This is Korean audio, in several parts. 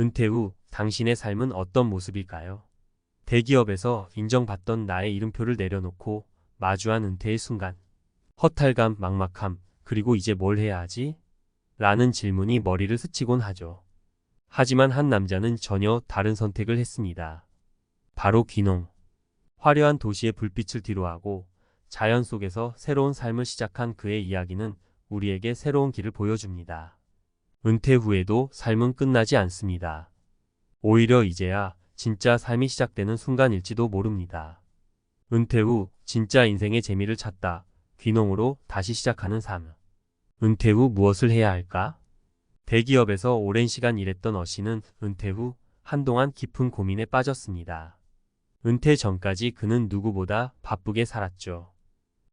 은퇴 후 당신의 삶은 어떤 모습일까요? 대기업에서 인정받던 나의 이름표를 내려놓고 마주한 은퇴의 순간. 허탈감, 막막함, 그리고 이제 뭘 해야 하지? 라는 질문이 머리를 스치곤 하죠. 하지만 한 남자는 전혀 다른 선택을 했습니다. 바로 귀농. 화려한 도시의 불빛을 뒤로하고 자연 속에서 새로운 삶을 시작한 그의 이야기는 우리에게 새로운 길을 보여줍니다. 은퇴 후에도 삶은 끝나지 않습니다. 오히려 이제야 진짜 삶이 시작되는 순간일지도 모릅니다. 은퇴 후 진짜 인생의 재미를 찾다. 귀농으로 다시 시작하는 삶. 은퇴 후 무엇을 해야 할까? 대기업에서 오랜 시간 일했던 어 씨는 은퇴 후 한동안 깊은 고민에 빠졌습니다. 은퇴 전까지 그는 누구보다 바쁘게 살았죠.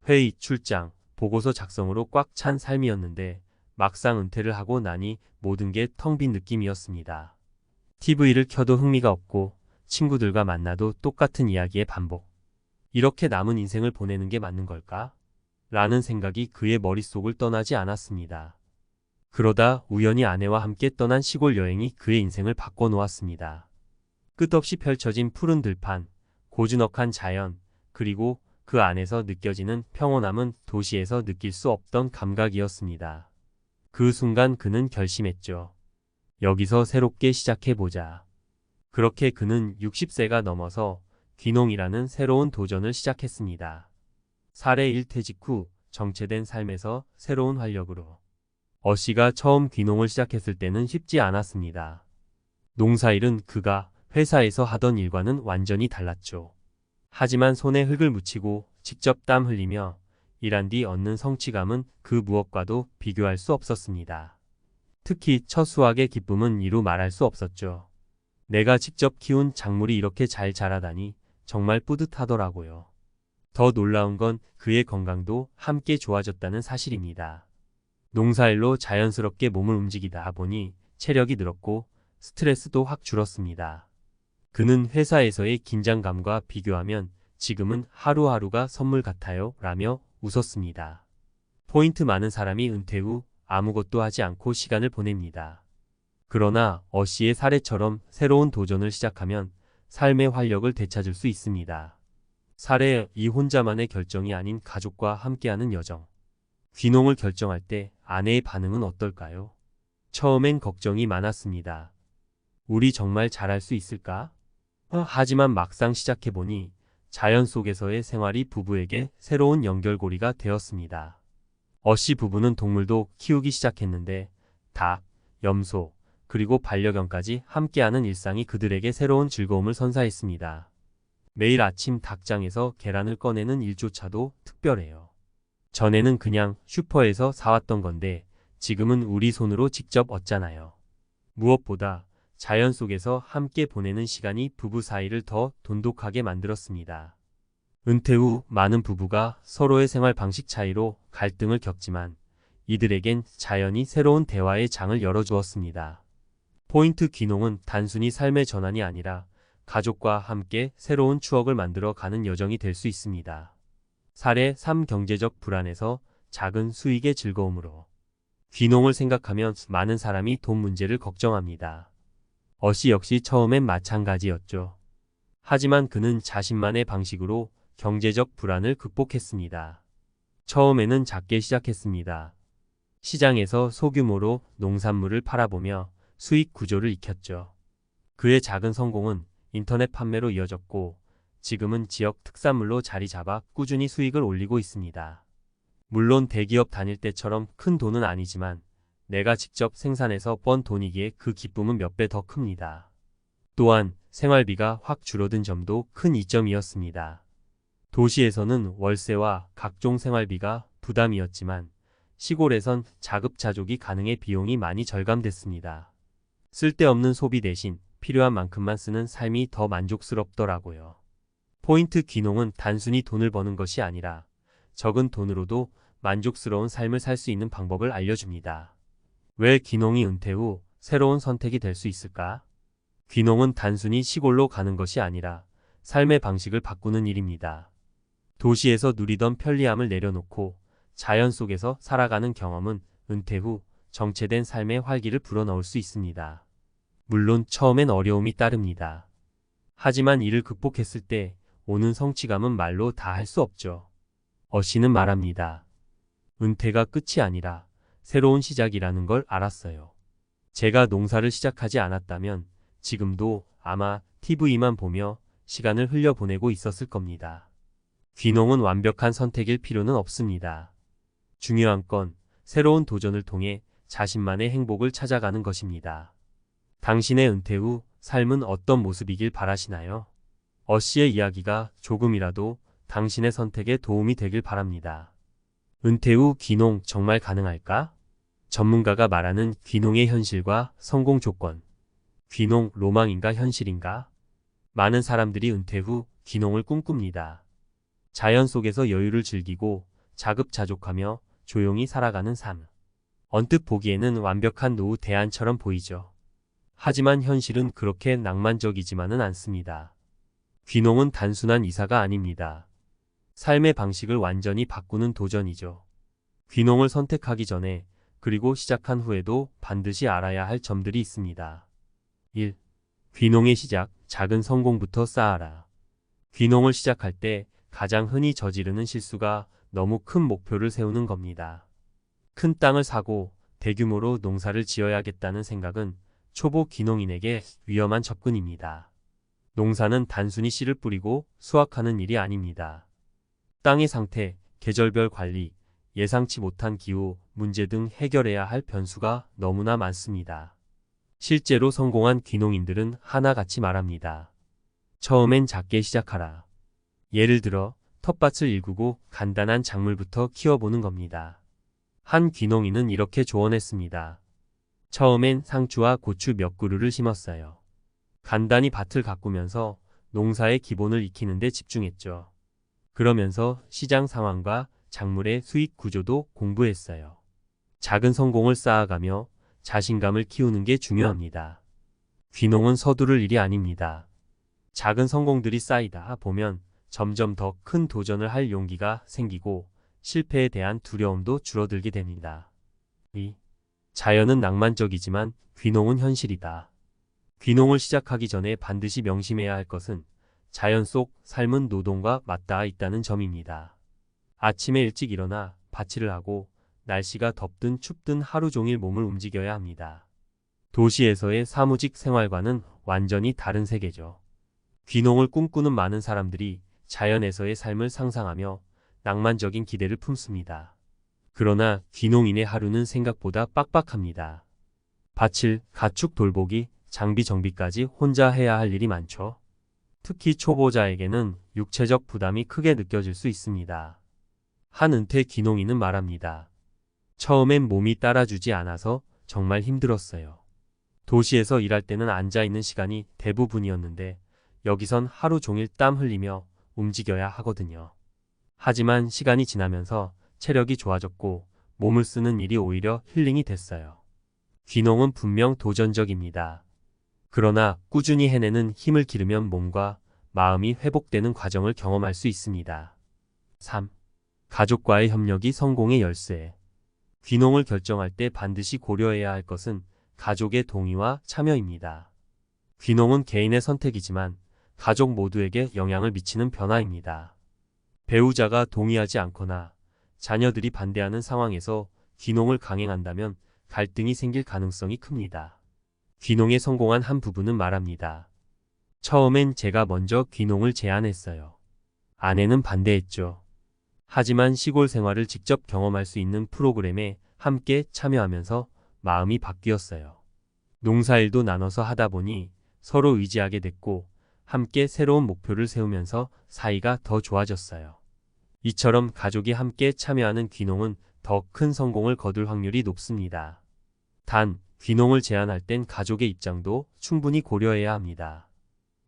회의, 출장, 보고서 작성으로 꽉 찬 삶이었는데 막상 은퇴를 하고 나니 모든 게 텅 빈 느낌이었습니다. TV를 켜도 흥미가 없고 친구들과 만나도 똑같은 이야기의 반복. 이렇게 남은 인생을 보내는 게 맞는 걸까? 라는 생각이 그의 머릿속을 떠나지 않았습니다. 그러다 우연히 아내와 함께 떠난 시골 여행이 그의 인생을 바꿔놓았습니다. 끝없이 펼쳐진 푸른 들판, 고즈넉한 자연, 그리고 그 안에서 느껴지는 평온함은 도시에서 느낄 수 없던 감각이었습니다. 그 순간 그는 결심했죠. 여기서 새롭게 시작해보자. 그렇게 그는 60세가 넘어서 귀농이라는 새로운 도전을 시작했습니다. 사례 1퇴직 후 정체된 삶에서 새로운 활력으로. 어 씨가 처음 귀농을 시작했을 때는 쉽지 않았습니다. 농사일은 그가 회사에서 하던 일과는 완전히 달랐죠. 하지만 손에 흙을 묻히고 직접 땀 흘리며 일한 뒤 얻는 성취감은 그 무엇과도 비교할 수 없었습니다. 특히 첫 수확의 기쁨은 이루 말할 수 없었죠. 내가 직접 키운 작물이 이렇게 잘 자라다니 정말 뿌듯하더라고요. 더 놀라운 건 그의 건강도 함께 좋아졌다는 사실입니다. 농사일로 자연스럽게 몸을 움직이다 보니 체력이 늘었고 스트레스도 확 줄었습니다. 그는 회사에서의 긴장감과 비교하면 지금은 하루하루가 선물 같아요 라며 웃었습니다. 포인트 많은 사람이 은퇴 후 아무것도 하지 않고 시간을 보냅니다. 그러나 어 씨의 사례처럼 새로운 도전을 시작하면 삶의 활력을 되찾을 수 있습니다. 사례 이 혼자만의 결정이 아닌 가족과 함께하는 여정. 귀농을 결정할 때 아내의 반응은 어떨까요? 처음엔 걱정이 많았습니다. 우리 정말 잘할 수 있을까? 어, 하지만 막상 시작해보니 자연 속에서의 생활이 부부에게 새로운 연결고리가 되었습니다. 어씨 부부는 동물도 키우기 시작했는데 닭, 염소, 그리고 반려견까지 함께하는 일상이 그들에게 새로운 즐거움을 선사했습니다. 매일 아침 닭장에서 계란을 꺼내는 일조차도 특별해요. 전에는 그냥 슈퍼에서 사왔던 건데 지금은 우리 손으로 직접 얻잖아요. 무엇보다 자연 속에서 함께 보내는 시간이 부부 사이를 더 돈독하게 만들었습니다. 은퇴 후 많은 부부가 서로의 생활 방식 차이로 갈등을 겪지만 이들에겐 자연이 새로운 대화의 장을 열어주었습니다. 포인트 귀농은 단순히 삶의 전환이 아니라 가족과 함께 새로운 추억을 만들어 가는 여정이 될 수 있습니다. 사례 3 경제적 불안에서 작은 수익의 즐거움으로 귀농을 생각하면 많은 사람이 돈 문제를 걱정합니다. 어씨 역시 처음엔 마찬가지였죠. 하지만 그는 자신만의 방식으로 경제적 불안을 극복했습니다. 처음에는 작게 시작했습니다. 시장에서 소규모로 농산물을 팔아보며 수익 구조를 익혔죠. 그의 작은 성공은 인터넷 판매로 이어졌고 지금은 지역 특산물로 자리 잡아 꾸준히 수익을 올리고 있습니다. 물론 대기업 다닐 때처럼 큰 돈은 아니지만 내가 직접 생산해서 번 돈이기에 그 기쁨은 몇 배 더 큽니다. 또한 생활비가 확 줄어든 점도 큰 이점이었습니다. 도시에서는 월세와 각종 생활비가 부담이었지만 시골에선 자급자족이 가능해 비용이 많이 절감됐습니다. 쓸데없는 소비 대신 필요한 만큼만 쓰는 삶이 더 만족스럽더라고요. 포인트 귀농은 단순히 돈을 버는 것이 아니라 적은 돈으로도 만족스러운 삶을 살 수 있는 방법을 알려줍니다. 왜 귀농이 은퇴 후 새로운 선택이 될 수 있을까? 귀농은 단순히 시골로 가는 것이 아니라 삶의 방식을 바꾸는 일입니다. 도시에서 누리던 편리함을 내려놓고 자연 속에서 살아가는 경험은 은퇴 후 정체된 삶의 활기를 불어넣을 수 있습니다. 물론 처음엔 어려움이 따릅니다. 하지만 이를 극복했을 때 오는 성취감은 말로 다 할 수 없죠. 어 씨는 말합니다. 은퇴가 끝이 아니라 새로운 시작이라는 걸 알았어요. 제가 농사를 시작하지 않았다면 지금도 아마 TV만 보며 시간을 흘려보내고 있었을 겁니다. 귀농은 완벽한 선택일 필요는 없습니다. 중요한 건 새로운 도전을 통해 자신만의 행복을 찾아가는 것입니다. 당신의 은퇴 후 삶은 어떤 모습이길 바라시나요? 어 씨의 이야기가 조금이라도 당신의 선택에 도움이 되길 바랍니다. 은퇴 후 귀농 정말 가능할까? 전문가가 말하는 귀농의 현실과 성공 조건. 귀농 로망인가 현실인가? 많은 사람들이 은퇴 후 귀농을 꿈꿉니다. 자연 속에서 여유를 즐기고 자급자족하며 조용히 살아가는 삶. 언뜻 보기에는 완벽한 노후 대안처럼 보이죠. 하지만 현실은 그렇게 낭만적이지만은 않습니다. 귀농은 단순한 이사가 아닙니다. 삶의 방식을 완전히 바꾸는 도전이죠. 귀농을 선택하기 전에 그리고 시작한 후에도 반드시 알아야 할 점들이 있습니다. 1. 귀농의 시작, 작은 성공부터 쌓아라. 귀농을 시작할 때 가장 흔히 저지르는 실수가 너무 큰 목표를 세우는 겁니다. 큰 땅을 사고 대규모로 농사를 지어야겠다는 생각은 초보 귀농인에게 위험한 접근입니다. 농사는 단순히 씨를 뿌리고 수확하는 일이 아닙니다. 땅의 상태, 계절별 관리, 예상치 못한 기후, 문제 등 해결해야 할 변수가 너무나 많습니다. 실제로 성공한 귀농인들은 하나같이 말합니다. 처음엔 작게 시작하라. 예를 들어 텃밭을 일구고 간단한 작물부터 키워보는 겁니다. 한 귀농인은 이렇게 조언했습니다. 처음엔 상추와 고추 몇 그루를 심었어요. 간단히 밭을 가꾸면서 농사의 기본을 익히는 데 집중했죠. 그러면서 시장 상황과 작물의 수익 구조도 공부했어요. 작은 성공을 쌓아가며 자신감을 키우는 게 중요합니다. 귀농은 서두를 일이 아닙니다. 작은 성공들이 쌓이다 보면 점점 더 큰 도전을 할 용기가 생기고 실패에 대한 두려움도 줄어들게 됩니다. 2. 자연은 낭만적이지만 귀농은 현실이다. 귀농을 시작하기 전에 반드시 명심해야 할 것은 자연 속 삶은 노동과 맞닿아 있다는 점입니다. 아침에 일찍 일어나 밭일을 하고 날씨가 덥든 춥든 하루 종일 몸을 움직여야 합니다. 도시에서의 사무직 생활과는 완전히 다른 세계죠. 귀농을 꿈꾸는 많은 사람들이 자연에서의 삶을 상상하며 낭만적인 기대를 품습니다. 그러나 귀농인의 하루는 생각보다 빡빡합니다. 밭일, 가축 돌보기, 장비 정비까지 혼자 해야 할 일이 많죠. 특히 초보자에게는 육체적 부담이 크게 느껴질 수 있습니다. 한 은퇴 귀농인은 말합니다. 처음엔 몸이 따라주지 않아서 정말 힘들었어요. 도시에서 일할 때는 앉아있는 시간이 대부분이었는데 여기선 하루 종일 땀 흘리며 움직여야 하거든요. 하지만 시간이 지나면서 체력이 좋아졌고 몸을 쓰는 일이 오히려 힐링이 됐어요. 귀농은 분명 도전적입니다. 그러나 꾸준히 해내는 힘을 기르면 몸과 마음이 회복되는 과정을 경험할 수 있습니다. 3. 가족과의 협력이 성공의 열쇠. 귀농을 결정할 때 반드시 고려해야 할 것은 가족의 동의와 참여입니다. 귀농은 개인의 선택이지만 가족 모두에게 영향을 미치는 변화입니다. 배우자가 동의하지 않거나 자녀들이 반대하는 상황에서 귀농을 강행한다면 갈등이 생길 가능성이 큽니다. 귀농에 성공한 한 부부는 말합니다. 처음엔 제가 먼저 귀농을 제안했어요. 아내는 반대했죠. 하지만 시골 생활을 직접 경험할 수 있는 프로그램에 함께 참여하면서 마음이 바뀌었어요. 농사일도 나눠서 하다 보니 서로 의지하게 됐고 함께 새로운 목표를 세우면서 사이가 더 좋아졌어요. 이처럼 가족이 함께 참여하는 귀농은 더 큰 성공을 거둘 확률이 높습니다. 단, 귀농을 제안할 땐 가족의 입장도 충분히 고려해야 합니다.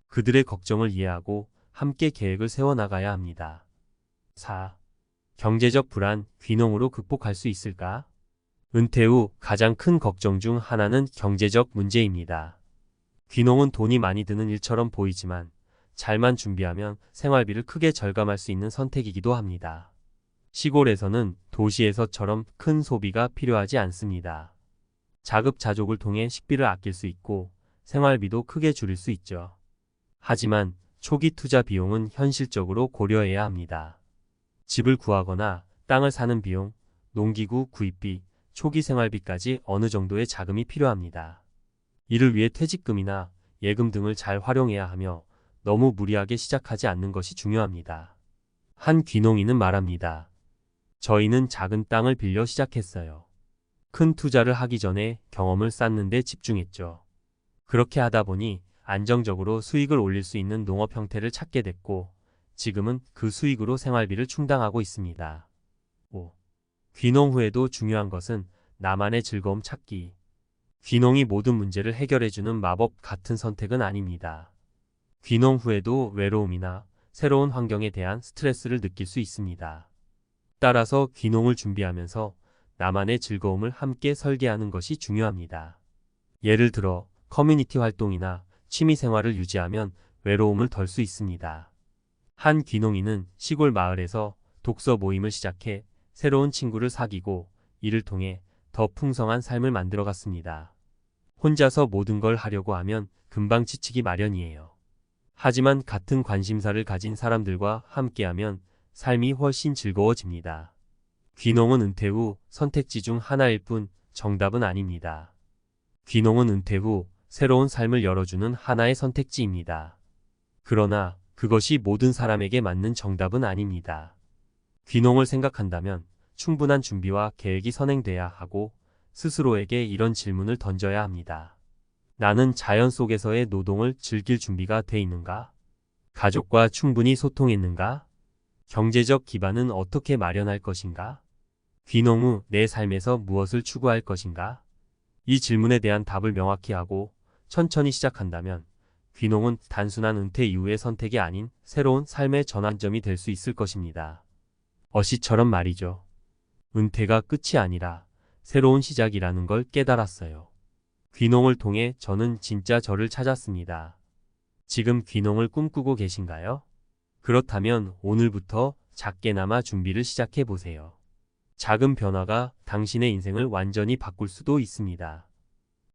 그들의 걱정을 이해하고 함께 계획을 세워나가야 합니다. 4. 경제적 불안, 귀농으로 극복할 수 있을까? 은퇴 후 가장 큰 걱정 중 하나는 경제적 문제입니다. 귀농은 돈이 많이 드는 일처럼 보이지만 잘만 준비하면 생활비를 크게 절감할 수 있는 선택이기도 합니다. 시골에서는 도시에서처럼 큰 소비가 필요하지 않습니다. 자급자족을 통해 식비를 아낄 수 있고 생활비도 크게 줄일 수 있죠. 하지만 초기 투자 비용은 현실적으로 고려해야 합니다. 집을 구하거나 땅을 사는 비용, 농기구 구입비, 초기 생활비까지 어느 정도의 자금이 필요합니다. 이를 위해 퇴직금이나 예금 등을 잘 활용해야 하며 너무 무리하게 시작하지 않는 것이 중요합니다. 한 귀농인은 말합니다. 저희는 작은 땅을 빌려 시작했어요. 큰 투자를 하기 전에 경험을 쌓는 데 집중했죠. 그렇게 하다 보니 안정적으로 수익을 올릴 수 있는 농업 형태를 찾게 됐고 지금은 그 수익으로 생활비를 충당하고 있습니다. 5. 귀농 후에도 중요한 것은 나만의 즐거움 찾기. 귀농이 모든 문제를 해결해주는 마법 같은 선택은 아닙니다. 귀농 후에도 외로움이나 새로운 환경에 대한 스트레스를 느낄 수 있습니다. 따라서 귀농을 준비하면서 나만의 즐거움을 함께 설계하는 것이 중요합니다. 예를 들어 커뮤니티 활동이나 취미 생활을 유지하면 외로움을 덜 수 있습니다. 한 귀농인은 시골 마을에서 독서 모임을 시작해 새로운 친구를 사귀고 이를 통해 더 풍성한 삶을 만들어 갔습니다. 혼자서 모든 걸 하려고 하면 금방 지치기 마련이에요. 하지만 같은 관심사를 가진 사람들과 함께하면 삶이 훨씬 즐거워집니다. 귀농은 은퇴 후 선택지 중 하나일 뿐 정답은 아닙니다. 귀농은 은퇴 후 새로운 삶을 열어주는 하나의 선택지입니다. 그러나 그것이 모든 사람에게 맞는 정답은 아닙니다. 귀농을 생각한다면 충분한 준비와 계획이 선행돼야 하고 스스로에게 이런 질문을 던져야 합니다. 나는 자연 속에서의 노동을 즐길 준비가 돼 있는가? 가족과 충분히 소통했는가? 경제적 기반은 어떻게 마련할 것인가? 귀농 후 내 삶에서 무엇을 추구할 것인가? 이 질문에 대한 답을 명확히 하고 천천히 시작한다면 귀농은 단순한 은퇴 이후의 선택이 아닌 새로운 삶의 전환점이 될 수 있을 것입니다. 어시처럼 말이죠. 은퇴가 끝이 아니라 새로운 시작이라는 걸 깨달았어요. 귀농을 통해 저는 진짜 저를 찾았습니다. 지금 귀농을 꿈꾸고 계신가요? 그렇다면 오늘부터 작게나마 준비를 시작해 보세요. 작은 변화가 당신의 인생을 완전히 바꿀 수도 있습니다.